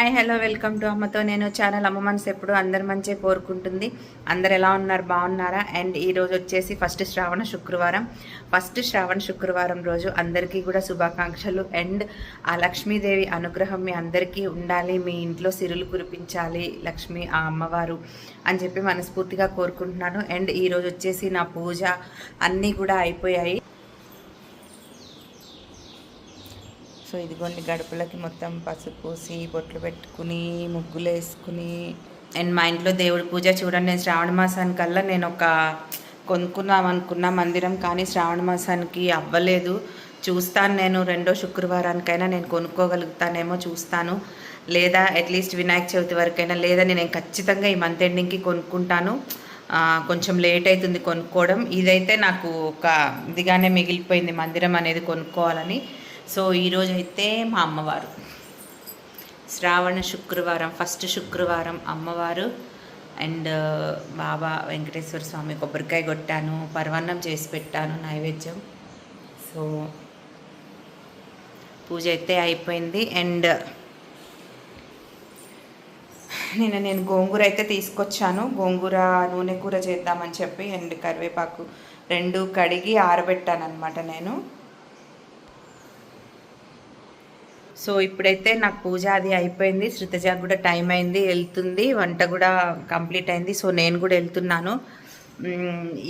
Hi hello welcome to అమ్మతో నేను channel అమ్మ మనసు ఎప్పుడు అందరి మంచి కోరుకుంటుంది. అందరు ఎలా ఉన్నారు? బాగున్నారా? అండ్ ఈరోజు వచ్చేసి ఫస్ట్ శ్రావణ శుక్రవారం. ఫస్ట్ శ్రావణ శుక్రవారం రోజు అందరికీ కూడా శుభాకాంక్షలు. అండ్ ఆ లక్ష్మీదేవి అనుగ్రహం మీ అందరికీ ఉండాలి. మీ ఇంట్లో సిరులు కురిపించాలి లక్ష్మి ఆ అమ్మవారు అని చెప్పి మనస్ఫూర్తిగా కోరుకుంటున్నాను. అండ్ ఈరోజు వచ్చేసి నా పూజ అన్నీ కూడా అయిపోయాయి. సో ఇదిగోండి గడపలకి మొత్తం పసుపు పూసి బొట్లు పెట్టుకుని ముగ్గులు వేసుకుని అండ్ మా ఇంట్లో దేవుడి పూజ చూడండి నేను శ్రావణ మాసానికల్లా నేను ఒక కొనుక్కుందాం అనుకున్న మందిరం కానీ శ్రావణ మాసానికి అవ్వలేదు. చూస్తాను నేను రెండో శుక్రవారానికైనా నేను కొనుక్కోగలుగుతానేమో చూస్తాను. లేదా అట్లీస్ట్ వినాయక చవితి వరకైనా లేదా నేను ఖచ్చితంగా ఈ మంత్ ఎండింగ్కి కొనుక్కుంటాను. కొంచెం లేట్ అవుతుంది కొనుక్కోవడం. ఇదైతే నాకు ఒక ఇదిగానే మిగిలిపోయింది మందిరం అనేది కొనుక్కోవాలని. సో ఈరోజు అయితే మా అమ్మవారు. శ్రావణ శుక్రవారం ఫస్ట్ శుక్రవారం అమ్మవారు అండ్ బాబా వెంకటేశ్వర స్వామి కొబ్బరికాయ కొట్టాను పరవన్నం చేసి పెట్టాను నైవేద్యం. సో పూజ అయితే అయిపోయింది. అండ్ నిన్న నేను గోంగూర అయితే తీసుకొచ్చాను. గోంగూర నూనె కూర చేద్దామని చెప్పి అండ్ కరివేపాకు రెండు కడిగి ఆరబెట్టాను అనమాట నేను. సో ఇప్పుడైతే నాకు పూజ అది అయిపోయింది. శృతజ కూడా టైం అయింది వెళ్తుంది. వంట కూడా కంప్లీట్ అయింది. సో నేను కూడా వెళ్తున్నాను.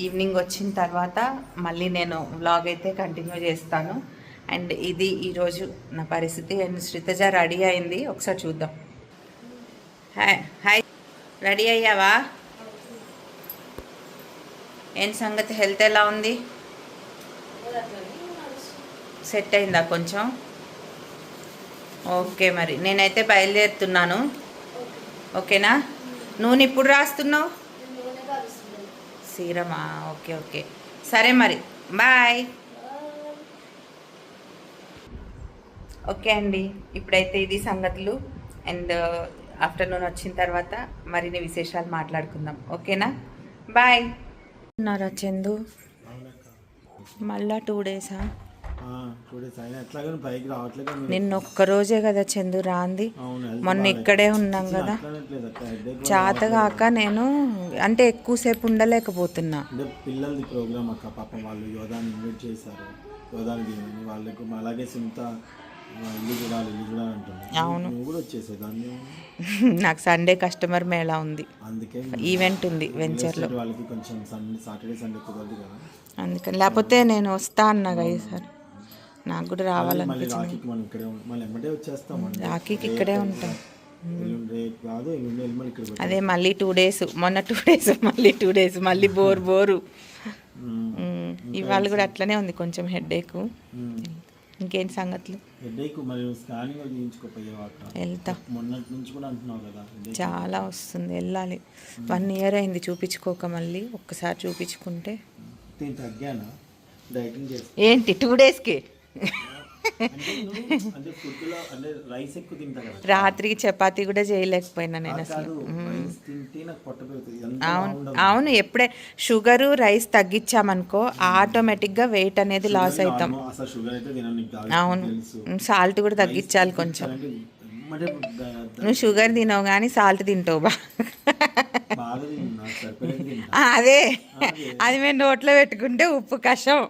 ఈవినింగ్ వచ్చిన తర్వాత మళ్ళీ నేను వ్లాగ్ అయితే కంటిన్యూ చేస్తాను. అండ్ ఇది ఈరోజు నా పరిస్థితి. అండ్ శృతజ రెడీ అయింది. ఒకసారి చూద్దాం. Hi hi. రెడీ అయ్యావా? ఏం సంగతి? హెల్త్ ఎలా ఉంది? సెట్ అయిందా కొంచెం? ఓకే మరి నేనైతే బయలుదేరుతున్నాను. ఓకేనా? నూనె ఇప్పుడు రాస్తున్నావు? సీరమా? Okay okay. సరే మరి బాయ్. ఓకే అండి ఇప్పుడైతే ఇది సంగతులు. అండ్ ఆఫ్టర్నూన్ వచ్చిన తర్వాత మరిన్ని విశేషాలు మాట్లాడుకుందాం. ఓకేనా? బాయ్. ఉన్నారా చందు? మళ్ళా టూ డేసా? నిన్న ఒక్క రోజే కదా చందు రాంది. మొన్న. ఇక్కడే ఉన్నాం కదా. చేతగాక నేను అంటే ఎక్కువసేపు ఉండలేకపోతున్నా. పిల్లలది ప్రోగ్రామ్ అక్క పాపం వాళ్ళు యోధాని ఇన్వైట్ చేశారు. యోధాని దీని వాళ్ళకు అలాగే అవును. దాన్ని నాకు సండే కస్టమర్ మేళా ఉంది. ఈవెంట్ ఉంది వెంచర్లో. కదా. అందుకని. లేకపోతే నేను వస్తా అన్నాగా ఈసారి. నాకు కూడా రావాలనిపించింది. రాఖీకి ఇక్కడే ఉంటాం. అదే మళ్ళీ టూ డేస్ మొన్న టూ డేస్ మళ్ళీ టూ డేస్ మళ్ళీ బోర్ బోరు. ఇవాళ కూడా అట్లనే ఉంది కొంచెం హెడేక్ ఇంకేంటి సంగతులు? వెళ్తా. చాలా వస్తుంది వెళ్ళాలి. వన్ ఇయర్ అయింది చూపించుకోక మళ్ళీ ఒక్కసారి చూపించుకుంటే. ఏంటి టూ డేస్కి రాత్రికి చపాతీ కూడా చేయలేకపోయినా నేను అసలు. అవును. అవును ఎప్పుడే షుగరు రైస్ తగ్గించామనుకో ఆటోమేటిక్గా వెయిట్ అనేది లాస్ అవుతాం. అవును సాల్ట్ కూడా తగ్గించాలి కొంచెం. నువ్వు షుగర్ తినవు కానీ సాల్ట్ తింటావు బా. బాగా అదే. అది మేము నోట్లో పెట్టుకుంటే ఉప్పు కషం.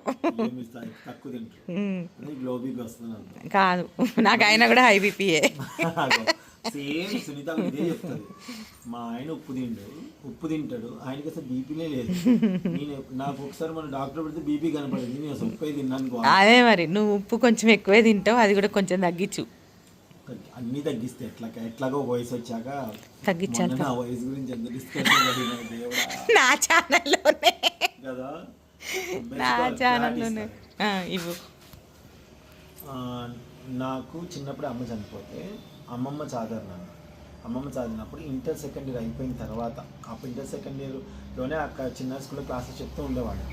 కాదు. నాకు అయినా కూడా హై బీపీఏ సేమ్ సునీత కూడా ఇదే చెప్తుంది. మా ఆయన ఉప్పు తింటాడు ఉప్పు తింటాడు. ఆయనకి అసలు బీపీనే లేదు. నేను నాకు ఒకసారి మన డాక్టర్ పెడితే బీపీ కనపడింది. నేను అసలు ఉప్పు తిన్నాను అదే మరి. నువ్వు ఉప్పు కొంచెం ఎక్కువే తింటావు. అది కూడా కొంచెం తగ్గించు. అన్ని తగ్గిస్తే ఎట్లా ఎట్లాగో వయసు వచ్చాక తగ్గించాలి నా వయసు గురించి ఎంత డిస్కషన్ జరిగిన దేవుడా. నా ఛానల్లోనే. కదా? నా ఛానల్లోనే. ఇవ్వు. నాకు చిన్నప్పుడు అమ్మ చనిపోతే అమ్మమ్మ చాదన్నాను అమ్మమ్మ చదివినప్పుడు ఇంటర్ సెకండ్ ఇయర్ అయిపోయిన తర్వాత అప్పుడు ఇంటర్ సెకండ్ ఇయర్లోనే అక్కడ చిన్న స్కూల్లో క్లాసెస్ చెప్తూ ఉండేవాడు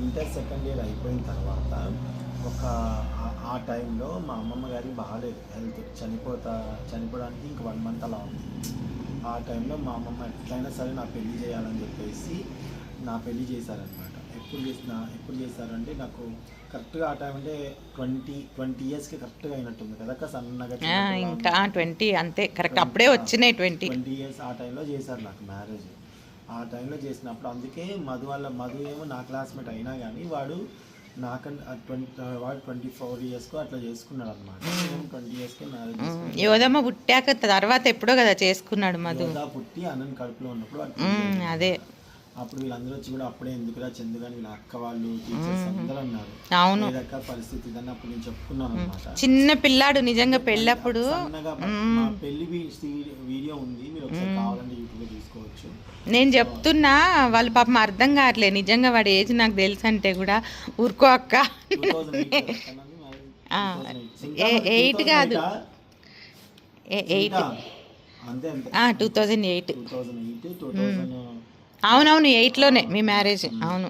ఇంటర్ సెకండ్ ఇయర్ అయిపోయిన తర్వాత ఒక ఆ- టైంలో మా అమ్మమ్మ గారికి బాగాలేదు. హెల్త్ చనిపోతా చనిపోవడానికి ఇంక వన్ మంత్ అలా ఉంది. ఆ టైంలో మా అమ్మమ్మ ఎట్లయినా సరే నా పెళ్ళి చేయాలని చెప్పేసి నా పెళ్ళి చేశారనమాట ఎప్పుడు చేసిన ఎప్పుడు చేశారంటే నాకు కరెక్ట్గా ఆ టైం అంటే ట్వంటీ ట్వంటీ ఇయర్స్కి కరెక్ట్గా అయినట్టుంది కదా సన్నగా ఇంకా ట్వంటీ అంతే కరెక్ట్ అప్పుడే వచ్చినాయి ట్వంటీ. ట్వంటీ ఇయర్స్ ఆ టైంలో చేశారు నాకు మ్యారేజ్. ఆ టైంలో చేసినప్పుడు అందుకే మధు వాళ్ళ మధు ఏమో నా క్లాస్మేట్ అయినా కానీ వాడు నాకన్నా ట్వంటీ వాడు ట్వంటీ ఫోర్ ఇయర్స్కు అట్లా చేసుకున్నాడు అనమాట ట్వంటీ ఇయర్స్కి మ్యారేజ్ చేసుకున్నాడు. యోధమ్మ పుట్టాక తర్వాత ఎప్పుడో కదా చేసుకున్నాడు మధు. పుట్టి అన్నన్ కడుపులో ఉన్నప్పుడు ఉమ్, అదే. అప్పుడు వీళ్ళందరూ వచ్చి కూడా అప్పుడే ఎందుకురా చందు కానీ వీళ్ళ అక్క వాళ్ళు టీచర్స్ అందరూ అన్నారు. అవును. పరిస్థితి ఇదని అప్పుడు నేను చెప్పుకున్నాను అనమాట చిన్న పిల్లాడు నిజంగా పెళ్ళప్పుడు పెళ్ళి వీడియో ఉంది మీరు ఒకసారి కావాలంటే యూట్యూబ్లో తీసుకోవచ్చు. నేను చెప్తున్నా వాళ్ళు పాపం అర్థం కావట్లే. నిజంగా వాడి ఏజ్ నాకు తెలుసు అంటే కూడా ఊరుకో అక్క. ఎయిట్. కాదు. ఎయిట్? అంతే two thousand eight. Two thousand eight two thousand అవునవును ఎయిట్లోనే మీ మ్యారేజ్. అవును.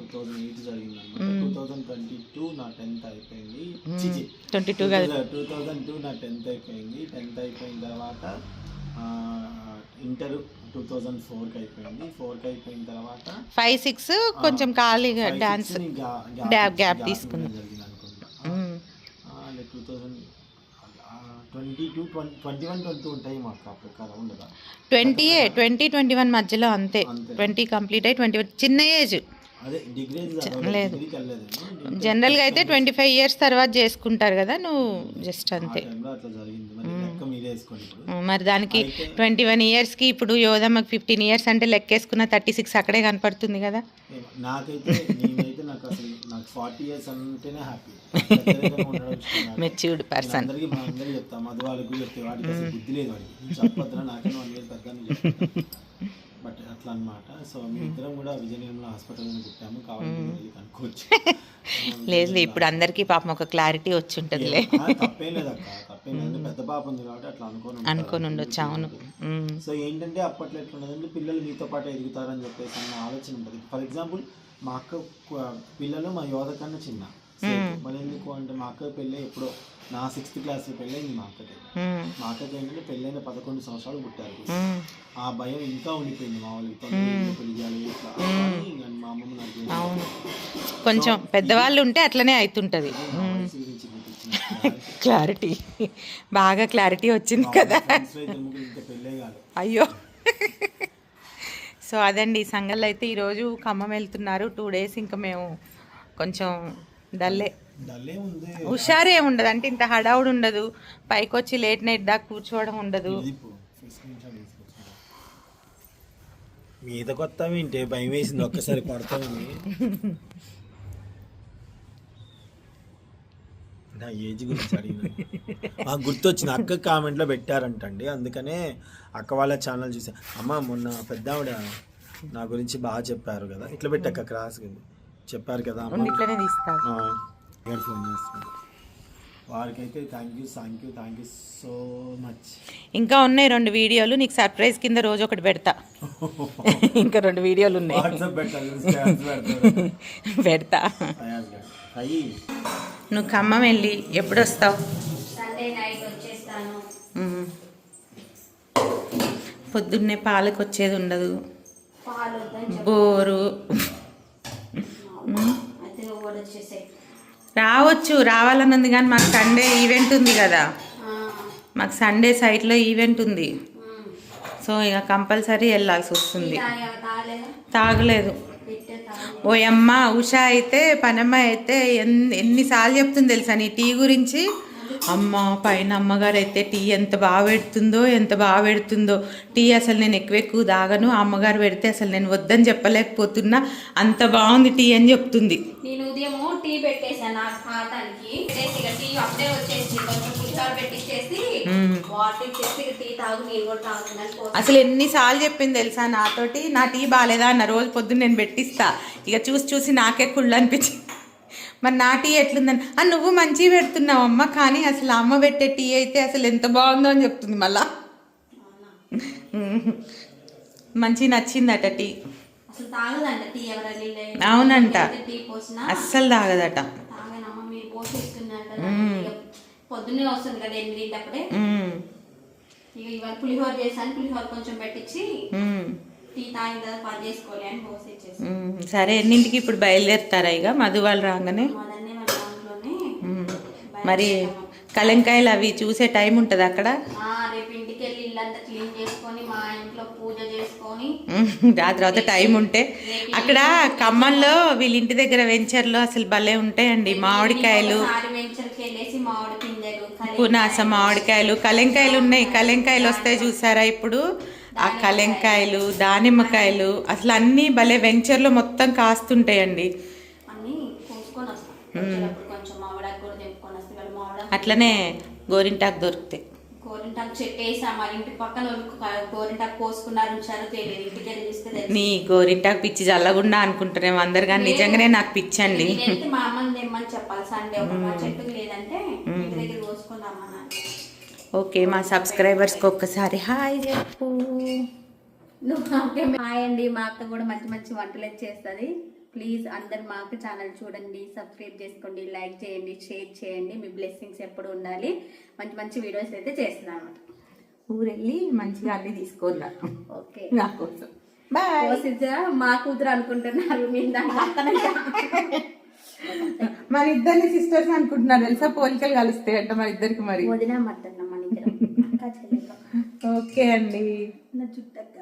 ట్వంటీ టూ కాదు. టూ థౌజండ్ టూ నా టెన్త్ అయిపోయింది. టెన్త్ అయిపోయిన తర్వాత ఇంటర్ టూ థౌజండ్ ఫోర్కి అయిపోయింది. ఫోర్కి అయిపోయిన తర్వాత ఫైవ్ సిక్స్ కొంచెం ఖాళీగా డాన్స్ six ని twenty two twenty twenty one twenty ఉంటాయి మాకు అప్పుడు కదా ఉండదా ట్వంటీ ట్వంటీ ట్వంటీ వన్ మధ్యలో అంతే. ట్వంటీ కంప్లీట్ అయ్యి ట్వంటీ చిన్న ఏజ్. లేదు. జనరల్గా అయితే ట్వంటీ ఫైవ్ ఇయర్స్ తర్వాత చేసుకుంటారు కదా నువ్వు జస్ట్ అంతే. మరి దానికి ట్వంటీ వన్ ఇయర్స్కి ఇప్పుడు యోధమ్మకి ఫిఫ్టీన్ ఇయర్స్ అంటే లెక్కేసుకున్న థర్టీ సిక్స్ అక్కడే కనపడుతుంది కదా. నాకైతే నాకు అసలు ఫార్టీ ఇయర్స్ అంటేనే హ్యాపీ. మెచ్యూర్డ్ పర్సన్ అందరికి మా అందరికి చెప్తా. మధు వాళ్ళకి చెప్తే వాడికి అసలు బుద్ధి లేదు వాడికి. నేను చెప్పొద్దురా నాకన్నా వన్ ఇయర్ పెద్ద బట్ అట్లా అన్నమాట సో మీ ఇద్దరం కూడా విజయనగరంలో హాస్పిటల్లో పుట్టాము. కావాలంటే వెళ్ళి కనుక్కోవచ్చు. లేదు ఇప్పుడు అందరికీ పాపం ఒక క్లారిటీ వచ్చి ఉంటుందిలే. తప్పేం లేదు అక్క తప్పేం లేదు పెద్ద పాప ఉంది కాబట్టి అట్లా అనుకోని. అనుకొని ఉండొచ్చు అవును. సో ఏంటంటే అప్పట్లో ఎట్లున్నదంటే పిల్లలు మీతో పాటు ఎదుగుతారని చెప్పేసి అన్న ఆలోచన ఉంటుంది. ఫర్ ఎగ్జాంపుల్ మా అక్క పిల్లలు మా యోధ కన్నా చిన్న మరి ఎందుకు అంటే మా అక్క పెళ్ళి ఎప్పుడో నా సిక్స్త్ క్లాస్ పెళ్ళైంది మా అక్కకి. మా అక్కకి ఏంటంటే పెళ్ళైన పదకొండు సంవత్సరాలు పుట్టారు. ఆ భయం ఇంకా ఉండిపోయింది మా వాళ్ళకి. పెళ్ళి చేయాలి ఇట్లా. మా అమ్మమ్మ నాకు కొంచెం పెద్దవాళ్ళు ఉంటే అట్లనే అవుతుంటుంది క్లారిటీ బాగా క్లారిటీ వచ్చింది కదా. అయ్యో. సో అదండి ఈ సంగళ్ళు అయితే ఈరోజు ఖమ్మం వెళ్తున్నారు. టూ డేస్ ఇంకా మేము కొంచెం డల్లే. హుషారే ఉండదు అంటే ఇంత హడావుడు ఉండదు. పైకి వచ్చి లేట్ నైట్ దాకా కూర్చోవడం ఉండదు. మీద కొత్త వింటే భయం వేసింది ఒక్కసారి పడతామని నా ఏజ్ గురించి అడిగిన. మాకు గుర్తొచ్చింది అక్క కామెంట్లో పెట్టారంటండి. అందుకనే అక్క వాళ్ళ ఛానల్ చూసా. అమ్మ మొన్న పెద్ద ఆవిడ నా గురించి బాగా చెప్పారు కదా. ఇట్లా పెట్టక్క క్రాస్ చెప్పారు కదా అమ్మ. గారు ఫోన్ చేస్తున్నారు వారికైతే thank you thank you thank you so much ఇంకా ఉన్నాయి రెండు వీడియోలు. నీకు సర్ప్రైజ్ కింద రోజు ఒకటి పెడతా. ఇంకా రెండు వీడియోలు ఉన్నాయి. పెడతా. నువ్వు ఖమ్మం వెళ్ళి ఎప్పుడు వస్తావు. పొద్దున్నే పాలకు వచ్చేది ఉండదు బోరు. రావచ్చు రావాలన్నది కానీ మాకు సండే ఈవెంట్ ఉంది కదా. మాకు సండే సైట్లో ఈవెంట్ ఉంది. సో ఇక కంపల్సరీ వెళ్ళాల్సి వస్తుంది. తాగలేదా. ఓయమ్మ ఉషా అయితే పనమ్మ అయితే ఎన్ని ఎన్నిసార్లు చెప్తుంది తెలుసా నీ టీ గురించి? అమ్మ పైన అమ్మగారు అయితే టీ ఎంత బాగా పెడుతుందో ఎంత బాగా పెడుతుందో. టీ అసలు నేను ఎక్కువ ఎక్కువ తాగను. అమ్మగారు పెడితే అసలు నేను వద్దని చెప్పలేకపోతున్నా. అంత బాగుంది టీ అని చెప్తుంది. నేను ఉదయము టీ పెట్టేసాను నా ఖాతానికి పెట్టేసి ఇక టీ అప్పుడే వచ్చేసి కొంచెం పులిహోర పెట్టించేసి వాటర్ ఇచ్చేసి ఇక టీ తాగు నేను కూడా తాగుతున్నాను. పోసి అసలు ఎన్నిసార్లు చెప్పింది తెలుసా నాతోటి? నా టీ బాగాలేదా అన్న రోజు పొద్దున్న నేను పెట్టిస్తా. ఇక చూసి చూసి నాకే కుళ్ళు అనిపించింది. మరి నా టీ ఎట్లుందని? ఆ నువ్వు మంచిగా పెడుతున్నావు అమ్మ కానీ అసలు అమ్మ పెట్టే టీ అయితే అసలు ఎంత బాగుందో అని చెప్తుంది మళ్ళా. మంచి నచ్చిందట టీ. అవునంట. అస్సలు తాగదట. పొద్దున్నే వస్తుంది కదా ఇక ఇవాళ పులిహోర చేశాను. పులిహోర కొంచెం పెట్టించి సరే ఎన్నింటికి ఇప్పుడు బయలుదేరుతారా ఇక? మధు వాళ్ళు రాగానే? మరి కలంకాయలు అవి చూసే టైం ఉంటుంది అక్కడ? ఆ, తర్వాత టైం ఉంటే. అక్కడ ఖమ్మంలో వీళ్ళ ఇంటి దగ్గర వెంచర్లో అసలు భలే ఉంటాయండి. మామిడికాయలు. పునాస మామిడికాయలు కలెంకాయలు ఉన్నాయి. కలెంకాయలు వస్తాయి చూసారా ఇప్పుడు? ఆ కలెంకాయలు దానిమ్మకాయలు అసలు అన్నీ భలే వెంచర్లో మొత్తం కాస్తుంటాయండి. అట్లనే గోరింటాకు దొరుకుతాయి. గోరింటాకు చెట్టు ఇంటి పక్కన గోరింటాకు కోసుకున్నారు తెలియదు. ఇంటికి. నీ గోరింటాకు పిచ్చి చల్లగుండా అనుకుంటారేమో అందరు కానీ నిజంగానే నాకు పిచ్చి అండి నేను వెళ్తే మా అమ్మని తెమ్మని చెప్పాలి. సండే ఒక మా చెట్టుకు లేదంటే ఇంటి దగ్గర కోసుకుందామని ఓకే మా సబ్స్క్రైబర్స్కి ఒక్కసారి హాయ్ చెప్పు. హాయ్ అండి మా అక్క కూడా మంచి మంచి వంటలు చేస్తుంది. ప్లీజ్ అందరు మా అక్క ఛానల్ చూడండి సబ్స్క్రైబ్ చేసుకోండి లైక్ చేయండి షేర్ చేయండి. మీ బ్లెస్సింగ్స్ ఎప్పుడు ఉండాలి? మంచి మంచి వీడియోస్ అయితే చేస్తున్నాను అనమాట ఊరెళ్ళి మంచిగా అన్ని తీసుకున్నా ఓకే నా కోసం. బాయ్ మా కూతురు అనుకుంటున్నారు మీరు దాని పక్కన మన ఇద్దరిని సిస్టర్స్ అనుకుంటున్నారు తెలుసా? పోలికలు కలుస్తాయి అంట మన ఇద్దరికి మరి. వదిన మద్దన్న ఓకే అండి. నా చుట్టక్క.